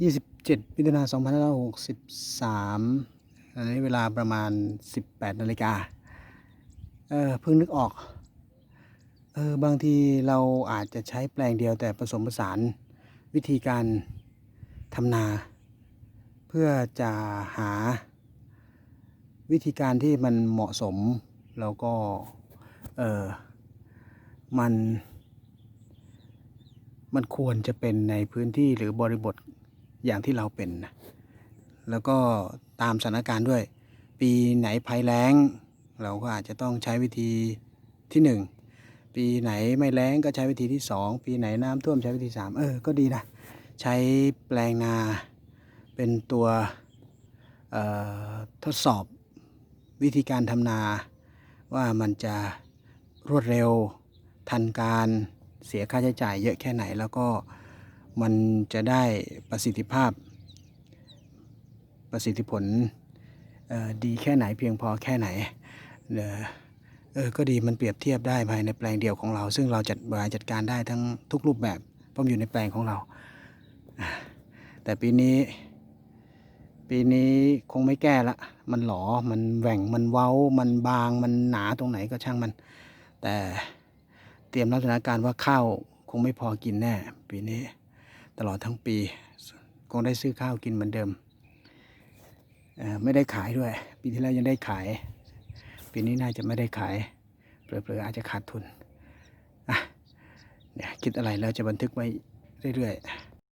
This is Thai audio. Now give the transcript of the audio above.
27มิถุนายน2563อันนี้เวลาประมาณ18นาฬิกาเออเพิ่งนึกออกเออบางทีเราอาจจะใช้แปลงเดียวแต่ผสมผสานวิธีการทำนา เพื่อจะหาวิธีการที่มันเหมาะสม แล้วก็เออมัน มันควรจะเป็นในพื้นที่หรือบริบท อย่างที่เราเป็นนะแล้วก็ตามสถานการณ์ด้วย ปีไหนภัยแล้ง เราก็อาจจะต้องใช้วิธีที่หนึ่งปีไหนไม่แล้งก็ใช้วิธีที่สองปีไหนน้ำท่วมใช้วิธีสามเออ ก็ดีนะใช้แปลงนาเป็นตัวทดสอบวิธีการทำนาว่ามันจะรวดเร็วทันการเสียค่าใช้จ่ายเยอะแค่ไหนแล้วก็ มันจะได้ประสิทธิภาพ ประสิทธิผลดีแค่ไหนเพียงพอแค่ไหนเออก็ดีมันเปรียบเทียบได้ภายในแปลงเดียวของเรา ซึ่งเราจัดบริหารจัดการได้ทั้งทุกรูปแบบเพราะมันอยู่ในแปลงของเรา แต่ปีนี้ ปีนี้คงไม่แก้ละ มันหลอมันแหว่งมันเว้า มันบางมันหนาตรงไหนก็ช่างมัน แต่เตรียมรับสถานการณ์ว่าข้าวคงไม่พอกินแน่ ปีนี้ ตลอดทั้งปี คงได้ซื้อข้าวกินเหมือนเดิม ไม่ได้ขายด้วย ปีที่แล้วยังได้ขาย ปีนี้น่าจะไม่ได้ขาย เปลือๆอาจจะขาดทุน อะเนี่ยคิดอะไรแล้วจะบันทึกไว้เรื่อยๆ